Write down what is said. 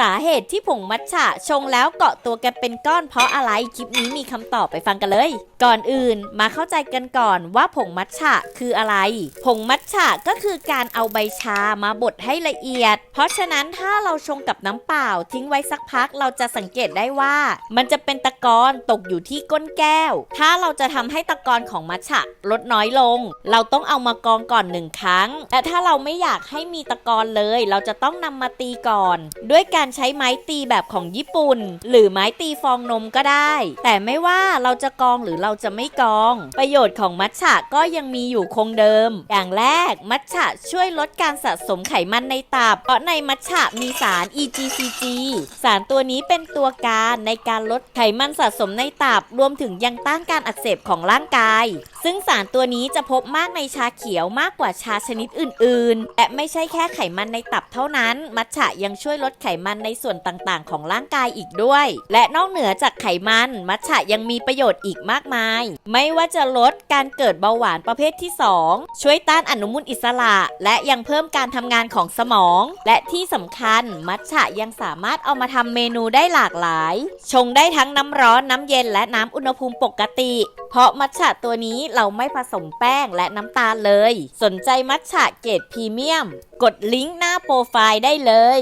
สาเหตุที่ผงมัทฉะชงแล้วเกาะตัวกันเป็นก้อนเพราะอะไร คลิปนี้มีคำตอบไปฟังกันเลย ก่อนอื่นมาเข้าใจกันก่อนว่าผงมัทฉะคืออะไร ผงมัทฉะก็คือการเอาใบชามาบดให้ละเอียด เพราะฉะนั้นถ้าเราชงกับน้ำเปล่า ทิ้งไว้สักพักเราจะสังเกตได้ว่า มันจะเป็นตะกอนตกอยู่ที่ก้นแก้ว ถ้าเราจะทำให้ตะกอนของมัทฉะลดน้อยลง เราต้องเอามากองก่อนหนึ่งครั้งและถ้าเราไม่อยากให้มีตะกอนเลย เราจะต้องนำมาตีก่อน ด้วยการใช้ไม้ตีแบบของญี่ปุ่น หรือไม้ตีฟองนมก็ได้ แต่ไม่ว่าเราจะกองหรือเราจะไม่กอง ประโยชน์ของมัทฉะก็ยังมีอยู่คงเดิม อย่างแรกมัทฉะช่วยลดการสะสมไขมันในตับ เพราะในมัทฉะมีสาร EGCG สารตัวนี้เป็นตัวการในการลดไขมันสะสมในตับ รวมถึงยังต้านการอักเสบของร่างกาย ซึ่งสารตัวนี้จะพบมากในชาเขียวมากกว่าชาชนิดอื่น ๆ และไม่ใช่แค่ไขมันในตับเท่านั้น มัทฉะยังช่วยลดไขมันในส่วนต่างๆ ของร่างกายอีกด้วย และนอกเหนือจากไขมัน มัทฉะยังมีประโยชน์อีกมากมาย ไม่ว่าจะลดการเกิดเบาหวานประเภทที่ 2 ช่วยต้านอนุมูลอิสระ และยังเพิ่มการทำงานของสมอง และที่สำคัญ มัทฉะยังสามารถเอามาทำเมนูได้หลากหลาย ชงได้ทั้งน้ำร้อนน้ำเย็นและน้ำอุณหภูมิปกติ เพราะมัทฉะตัวนี้เราไม่ผสมแป้งและน้ำตาลเลย สนใจมัทฉะเกรดพรีเมียม กดลิงก์หน้าโปรไฟล์ได้เลย